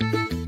Thank you.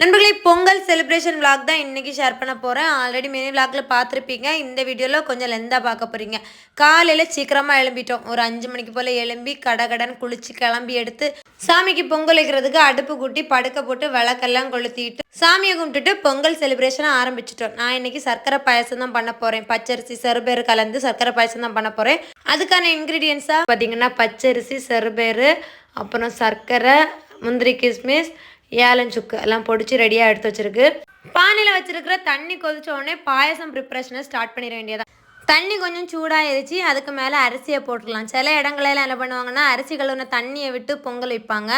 நண்பர்களே Pongal celebration vlog தான் இன்றைக்கி ஷேர் பண்ண போகிறேன் ஆல்ரெடி மினி vlogல பார்த்துருப்பீங்க. இந்த வீடியோவில் கொஞ்சம் லெந்தாக பார்க்க போகிறீங்க காலையில் சீக்கிரமாக எழும்பிட்டோம். ஒரு அஞ்சு மணிக்கு போல் எழும்பி கடகடன் குளித்து கிளம்பி எடுத்து சாமிக்கு பொங்கல் வைக்கிறதுக்கு அடுப்பு கூட்டி படுக்க போட்டு விளக்கெல்லாம் கொளுத்திட்டு சாமியை கும்பிட்டுட்டு பொங்கல் செலிப்ரேஷனை ஆரம்பிச்சிட்டோம். நான் இன்னைக்கு சர்க்கரை பாயசம் தான் பண்ண போகிறேன் பச்சரிசி செருபேறு கலந்து சர்க்கரை பாயசம் தான் பண்ண போகிறேன் அதுக்கான இன்க்ரீடியன்ஸாக பார்த்தீங்கன்னா பச்சரிசி செருபேறு அப்புறம் சர்க்கரை முந்திரி கிஸ்மிஸ் ஏலஞ்சுக்கு எல்லாம் பொடிச்சு ரெடியாக எடுத்து வச்சிருக்கு. பானையில் வச்சிருக்கிற தண்ணி கொதிச்ச உடனே பாயசம் ப்ரிப்ரேஷனை ஸ்டார்ட் பண்ணிட வேண்டியதான் தண்ணி கொஞ்சம் சூடாகிடுச்சு அதுக்கு மேலே அரிசியை போட்டுடலாம் சில இடங்களெல்லாம் என்ன பண்ணுவாங்கன்னா அரிசி கழுவுன தண்ணியை விட்டு பொங்கல் வைப்பாங்க.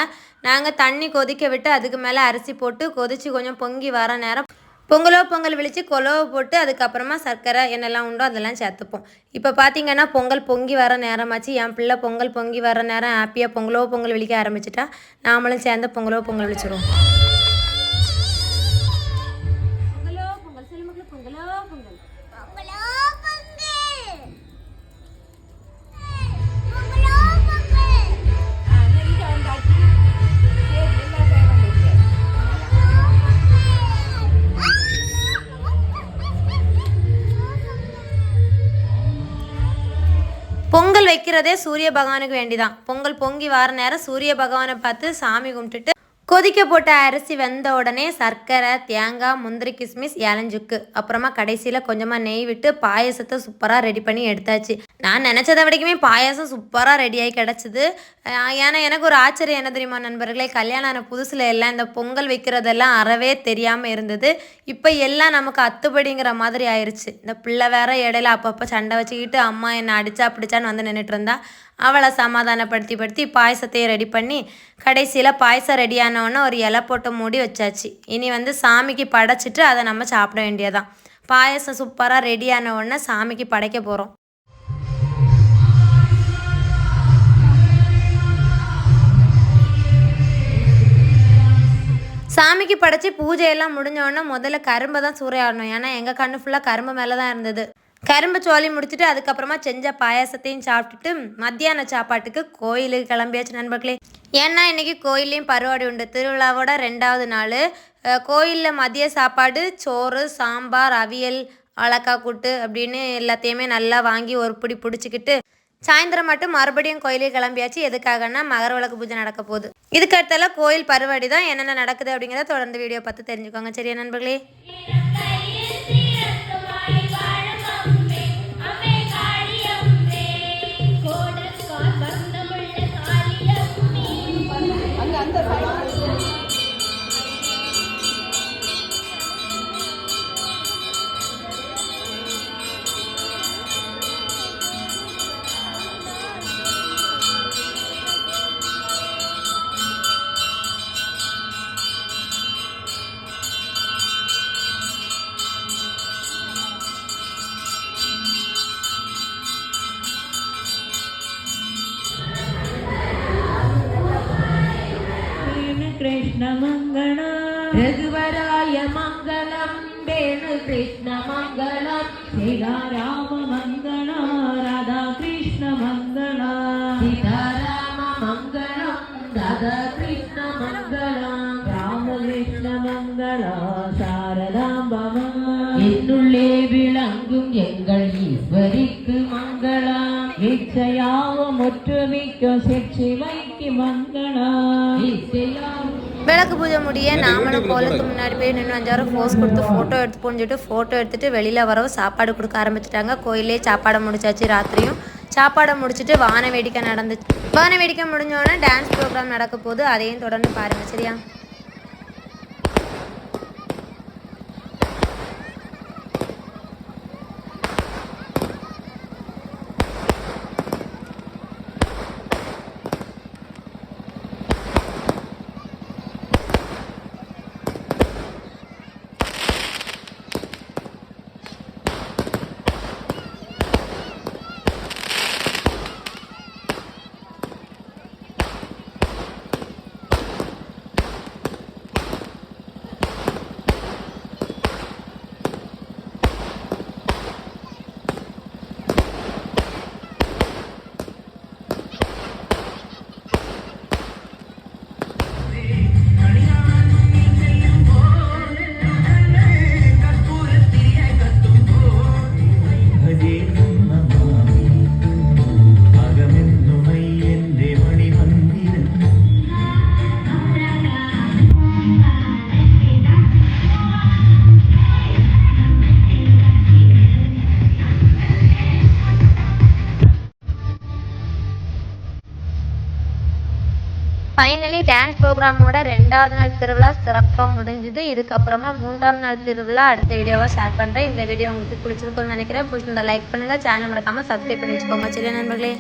நாங்கள் தண்ணி கொதிக்க விட்டு அதுக்கு மேலே அரிசி போட்டு கொதிச்சு கொஞ்சம் பொங்கி வர நேரம் பொங்கலோ பொங்கல் விழித்து கொலவை போட்டு அதுக்கப்புறமா சர்க்கரை என்னெல்லாம் உண்டோ அதெல்லாம் சேர்த்துப்போம். இப்போ பார்த்தீங்கன்னா பொங்கல் பொங்கி வர நேரமாச்சு. என் பிள்ளை பொங்கல் பொங்கி வர நேரம் ஹாப்பியாக பொங்கலோ பொங்கல் விழிக்க ஆரம்பிச்சிட்டா நாமளும் சேர்ந்து பொங்கலோ பொங்கல் விழிச்சிருவோம். பொங்கல் வைக்கிறதே சூரிய பகவானுக்கு வேண்டிதான். பொங்கல் பொங்கி வர நேரம் சூரிய பகவானை பார்த்து சாமி கும்பிட்டுட்டு கொதிக்க போட்ட அரிசி வெந்த உடனே சர்க்கரை தேங்காய் முந்திரி கிஸ்மிஸ் இளஞ்சுக்கு அப்புறமா கடைசியில் கொஞ்சமாக நெய் விட்டு பாயசத்தை சூப்பராக ரெடி பண்ணி எடுத்தாச்சு. நான் நினச்சதை வரைக்குமே பாயாசம் சூப்பராக ரெடியாகி கிடச்சிது. ஏன்னா எனக்கு ஒரு ஆச்சரியம் என்ன தெரியுமா நண்பர்களே? கல்யாணம் ஆன புதுசில் எல்லாம் இந்த பொங்கல் வைக்கிறதெல்லாம் அறவே தெரியாமல் இருந்தது. இப்போ எல்லாம் நமக்கு அத்துப்படிங்கிற மாதிரி ஆயிடுச்சு இந்த பிள்ளை வேற இடையில அப்பப்போ சண்டை வச்சுக்கிட்டு அம்மா என்னை அடிச்சா பிடிச்சான்னு வந்து நின்றுட்டு இருந்தா. அவளை சமாதானப்படுத்தி படுத்தி பாயசத்தையும் ரெடி பண்ணி கடைசியில் பாயசம் ரெடியானவுடனே ஒரு இலை போட்டு மூடி வச்சாச்சு. இனி வந்து சாமிக்கு படைச்சிட்டு அதை நம்ம சாப்பிட வேண்டியதான் பாயசம் சூப்பராக ரெடியான உடனே சாமிக்கு படைக்க போகிறோம் சாமிக்கு படைச்சி பூஜையெல்லாம் முடிஞ்ச உடனே முதல்ல கரும்பை தான் சூறையாடணும். ஏன்னா எங்கள் கண்ணு ஃபுல்லாக கரும்பு மேலே தான் இருந்தது. கரும்பு சோலி முடிச்சுட்டு அதுக்கப்புறமா செஞ்ச பாயாசத்தையும் சாப்பிட்டுட்டு மத்தியான சாப்பாட்டுக்கு கோயிலுக்கு கிளம்பியாச்சு நண்பர்களே. ஏன்னா இன்னைக்கு கோயில்லையும் பருவாடி உண்டு. திருவிழாவோட ரெண்டாவது நாள். கோயிலில் மதிய சாப்பாடு சோறு சாம்பார் அவியல் அலக்கா கூட்டு அப்படின்னு எல்லாத்தையுமே நல்லா வாங்கி ஒரு பிடி பிடிச்சிக்கிட்டு சாயந்தரம் மட்டும் மறுபடியும் கோயிலுக்கு கிளம்பியாச்சு. எதுக்காகன்னா மகர விளக்கு பூஜை நடக்க போகுது. இதுக்கு அடுத்தால கோயில் பருவாடி தான் என்னென்ன நடக்குது அப்படிங்கிறத தொடர்ந்து வீடியோ பார்த்து தெரிஞ்சுக்கோங்க. சரியா நண்பர்களே? அந்த சைடு ரகுவராய மங்களம் வேணு கிருஷ்ண மங்களம் சீதாராம மங்களா ராதா கிருஷ்ண மங்களா சீதாராம மங்களம் ராதா கிருஷ்ண மங்களம் ராமகிருஷ்ண மங்களா சாரதாம்பமா என்னுள்ளே விளங்கும் எங்கள் ஈஸ்வரிக்கு மங்களாம். இச்சையாவும் ஒற்றுமிக்க சிற்சி வைக்கு மங்களா இச்சையாவும் விளக்கு பூஜை முடிய நாமளும் கோலத்துக்கு முன்னாடி போய் நின்று அஞ்சாயிரம் போஸ் கொடுத்து ஃபோட்டோ எடுத்து போஞ்சுட்டு ஃபோட்டோ எடுத்துட்டு வெளியில் வரவு சாப்பாடு கொடுக்க ஆரம்பிச்சிட்டாங்க. கோயிலே சாப்பாடை முடிச்சாச்சு ராத்திரியும். சாப்பாடை முடிச்சுட்டு வான வேடிக்கை நடந்துச்சு. வான வேடிக்கை முடிஞ்ச உடனே டான்ஸ் ப்ரோக்ராம் நடக்க போகுது. அதையும் தொடர்ந்து பாருங்க. சரியா? ஃபைனலி டான்ஸ் ப்ரோக்ராமோட ரெண்டாவது நாள் திருவிழா சிறப்பாக முடிஞ்சுது. இதுக்கப்புறமா மூன்றாம் நாள் திருவிழா அடுத்த வீடியோவை ஷேர் பண்ணுறேன் இந்த வீடியோ உங்களுக்கு பிடிச்சிருக்கும்னு நினைக்கிறேன். பிடிச்சிருந்தா லைக் பண்ணுங்கள் சேனல் மறக்காமல் சப்ஸ்கிரைப் பண்ணி வச்சுக்கோங்க. சரி நண்பர்களே.